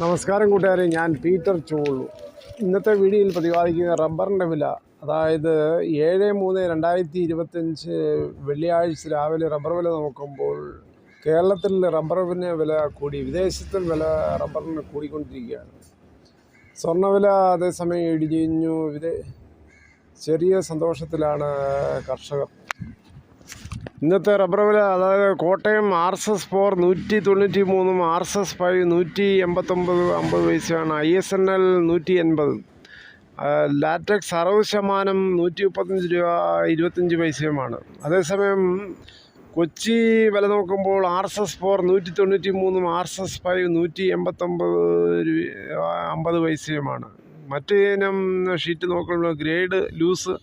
നമസ്കാരം കൂട്ടുകാരെ ഞാൻ പീറ്റർ ചൂളു. ഇന്നത്തെ വീഡിയോയിൽ പ്രതിപാദിക്കുന്ന റബ്ബറിന്റെ വില അതായത് ഏഴ് മൂന്ന് രണ്ടായിരത്തി ഇരുപത്തഞ്ച് വെള്ളിയാഴ്ച രാവിലെ റബ്ബർ വില നോക്കുമ്പോൾ കേരളത്തിൽ റബ്ബറിന് വില കൂടി വിദേശത്തും വില റബ്ബറിന് കൂടിക്കൊണ്ടിരിക്കുകയാണ്. സ്വർണവില അതേസമയം ഇടിഞ്ഞു. വിദേ ചെറിയ സന്തോഷത്തിലാണ് കർഷകർ. ഇന്നത്തെ റബ്ബർ വില അതായത് Kottayam R S S four നൂറ്റി തൊണ്ണൂറ്റി മൂന്നും ആർ എസ് എസ് ഫൈവ് നൂറ്റി എൺപത്തൊമ്പത് അമ്പത് പൈസയാണ് ഐ എസ് എൻ എൽ നൂറ്റി എൺപത് ലാറ്റക്സ് അറുപത് ശതമാനം നൂറ്റി മുപ്പത്തഞ്ച് രൂപ ഇരുപത്തഞ്ച് പൈസയുമാണ്. അതേസമയം കൊച്ചി വില നോക്കുമ്പോൾ ആർ എസ് എസ് ഫോർ നൂറ്റി തൊണ്ണൂറ്റി മൂന്നും ആർ എസ് എസ് ഫൈവ് നൂറ്റി എൺപത്തൊമ്പത് രൂപ അമ്പത് പൈസയുമാണ്. മറ്റ് ഇനം ഷീറ്റ് നോക്കുമ്പോൾ ഗ്രേഡ് ലൂസ്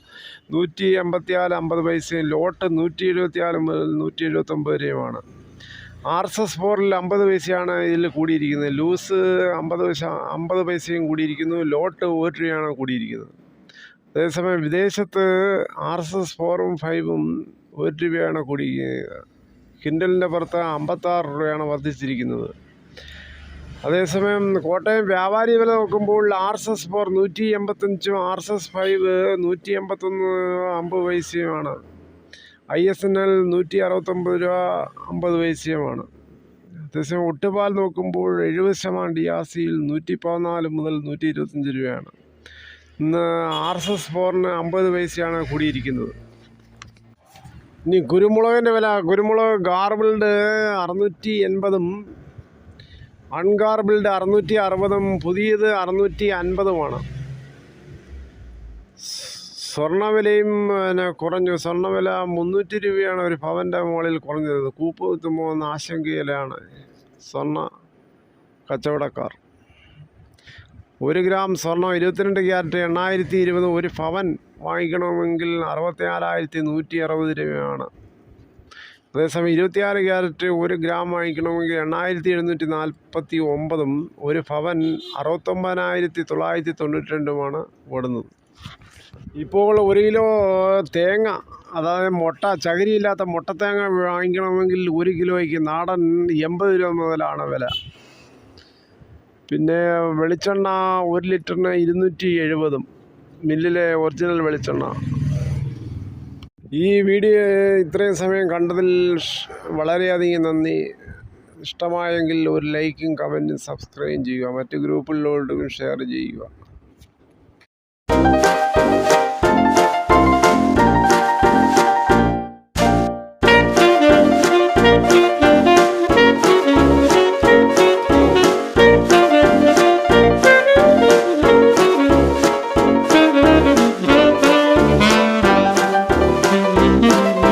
നൂറ്റി എൺപത്തിനാല് അമ്പത് പൈസയും ലോട്ട് നൂറ്റി എഴുപത്തിനാല് മുതൽ നൂറ്റി എഴുപത്തൊമ്പത് വരെയുമാണ് ആർ എസ് എസ് ഫോറിൽ അമ്പത് പൈസയാണ് ഇതിൽ കൂടിയിരിക്കുന്നത്. ലൂസ് അമ്പത് പൈസ അമ്പത് പൈസയും കൂടിയിരിക്കുന്നു. ലോട്ട് ഒരു രൂപയാണ് കൂടിയിരിക്കുന്നത്. അതേസമയം വിദേശത്ത് ആർ എസ് എസ് ഫോറും ഫൈവും ഒരു രൂപയാണ് കൂടി കിൻഡലിന്റെ പുറത്ത് അമ്പത്താറ് രൂപയാണ് വർദ്ധിച്ചിരിക്കുന്നത്. അതേസമയം കോട്ടയം വ്യാപാരി വില നോക്കുമ്പോൾ ആർ എസ് എസ് ഫോർ നൂറ്റി എൺപത്തഞ്ചും ആർ എസ് എസ് ഫൈവ് നൂറ്റി എൺപത്തൊന്ന് അമ്പത് പൈസയുമാണ്. ഐ എസ് എൻ എൽ നൂറ്റി അറുപത്തൊമ്പത് രൂപ അമ്പത് പൈസയുമാണ്. അതേസമയം ഒട്ടുപാൽ നോക്കുമ്പോൾ എഴുപത് ശതമാനം ഡി ആർ സിയിൽ നൂറ്റി പതിനാല് മുതൽ നൂറ്റി ഇരുപത്തഞ്ച് രൂപയാണ്. ഇന്ന് ആർ എസ് എസ് ഫോറിന് അമ്പത് പൈസയാണ് കൂടിയിരിക്കുന്നത്. ഇനി കുരുമുളകിന്റെ വില. കുരുമുളക് ഗാർബിൾഡ് അറുന്നൂറ്റി എൺപതും അൺഗാർബിൾഡ് അറുന്നൂറ്റി അറുപതും പുതിയത് അറുന്നൂറ്റി അൻപതുമാണ് സ്വർണവിലയും പിന്നെ കുറഞ്ഞു. സ്വർണവില മുന്നൂറ്റി രൂപയാണ് ഒരു പവന്റെ മുകളിൽ കുറഞ്ഞത്. കൂപ്പ് കുത്തുമ്പോൾ എന്ന ആശങ്കയിലാണ് സ്വർണ കച്ചവടക്കാർ. ഒരു ഗ്രാം സ്വർണം ഇരുപത്തിരണ്ട് ക്യാരറ്റ് എണ്ണായിരത്തി ഇരുപത് ഒരു പവൻ വാങ്ങിക്കണമെങ്കിൽ അറുപത്തി അറുപത്തിനാലായിരത്തി നൂറ്റി അറുപത് രൂപയാണ്. അതേസമയം ഇരുപത്തിയാറ് ക്യാരറ്റ് ഒരു ഗ്രാം വാങ്ങിക്കണമെങ്കിൽ എണ്ണായിരത്തി എഴുന്നൂറ്റി നാൽപ്പത്തി ഒമ്പതും ഒരു ഭവൻ അറുപത്തൊമ്പതിനായിരത്തി തൊള്ളായിരത്തി തൊണ്ണൂറ്റി രണ്ടുമാണ് ഓടുന്നത്. ഇപ്പോൾ ഒരു കിലോ തേങ്ങ അതായത് മുട്ട ചകിരിയില്ലാത്ത മുട്ടത്തേങ്ങ വാങ്ങിക്കണമെങ്കിൽ ഒരു കിലോയ്ക്ക് നാടൻ എൺപത് രൂപ മുതലാണ് വില. പിന്നെ വെളിച്ചെണ്ണ ഒരു ലിറ്ററിന് ഇരുന്നൂറ്റി എഴുപതും മില്ലിലെ ഒറിജിനൽ വെളിച്ചെണ്ണ ഈ വീഡിയോ ഇത്രയും സമയം കണ്ടതിൽ വളരെയധികം നന്ദി. ഇഷ്ടമായെങ്കിൽ ഒരു ലൈക്കും കമന്റും സബ്സ്ക്രൈബും ചെയ്യുക. മറ്റ് ഗ്രൂപ്പുകളിലോട്ടും ഷെയർ ചെയ്യുക.